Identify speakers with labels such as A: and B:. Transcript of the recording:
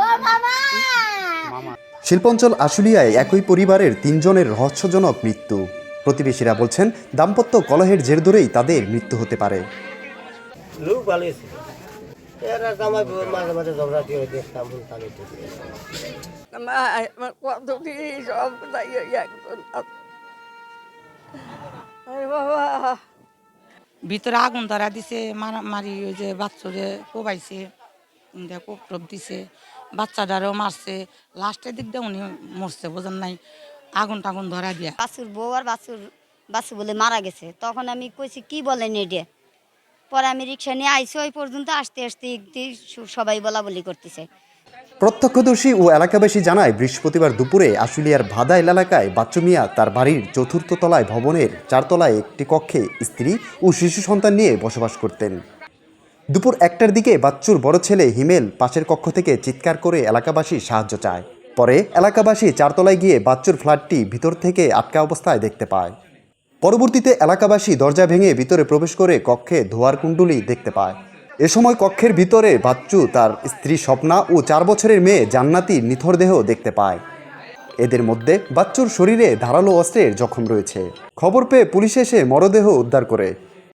A: ও মামা
B: শিল্পাঞ্চল আশুলিয়ায় একই পরিবারের তিনজনের রহস্যজনক মৃত্যু। প্রতিবেশীরা বলছেন দাম্পত্য কলহের জের ধরেই তাদের মৃত্যু হতে পারে।
C: ভিতরে আগুন ধরা দিছে মারামারি ওই যে বাচ্চারে কোবাইছে। কোপ টোপ দিছে বাচ্চাটারও মারছে। লাস্টের দিক দিয়ে উনি মরছে বোঝেন নাই? আগুন টাগুন ধরা দিয়া।
A: বাসুর বউ আর বাসুর বাসু বলে মারা গেছে। তখন আমি কইছি কি বলেন এটা পরে আমি রিক্সা নিয়ে আইসি ওই পর্যন্ত আসতে আসতে একটি সবাই বলা বলি করতেছে।
B: প্রত্যক্ষদর্শী ও এলাকাবাসী জানায় বৃহস্পতিবার দুপুরে আশুলিয়ার ভাদাইল এলাকায় বাচ্চু মিয়া তার বাড়ির চতুর্থ তলায় ভবনের চারতলায় একটি কক্ষে স্ত্রী ও শিশু সন্তান নিয়ে বসবাস করতেন। দুপুর একটার দিকে বাচ্চুর বড় ছেলে হিমেল পাশের কক্ষ থেকে চিৎকার করে এলাকাবাসী সাহায্য চায়। পরে এলাকাবাসী চারতলায় গিয়ে বাচ্চুর ফ্ল্যাটটি ভিতর থেকে আটকা অবস্থায় দেখতে পায়। পরবর্তীতে এলাকাবাসী দরজা ভেঙে ভিতরে প্রবেশ করে কক্ষে ধোয়ার কুণ্ডুলি দেখতে পায়। এ সময় কক্ষের ভিতরে বাচ্চু তার স্ত্রী স্বপ্না ও চার বছরের মেয়ে জান্নাতি নিথর দেহ দেখতে পায়। এদের মধ্যে বাচ্চুর শরীরে ধারালো অস্ত্রের জখম রয়েছে। খবর পেয়ে পুলিশ এসে মরদেহ উদ্ধার করে।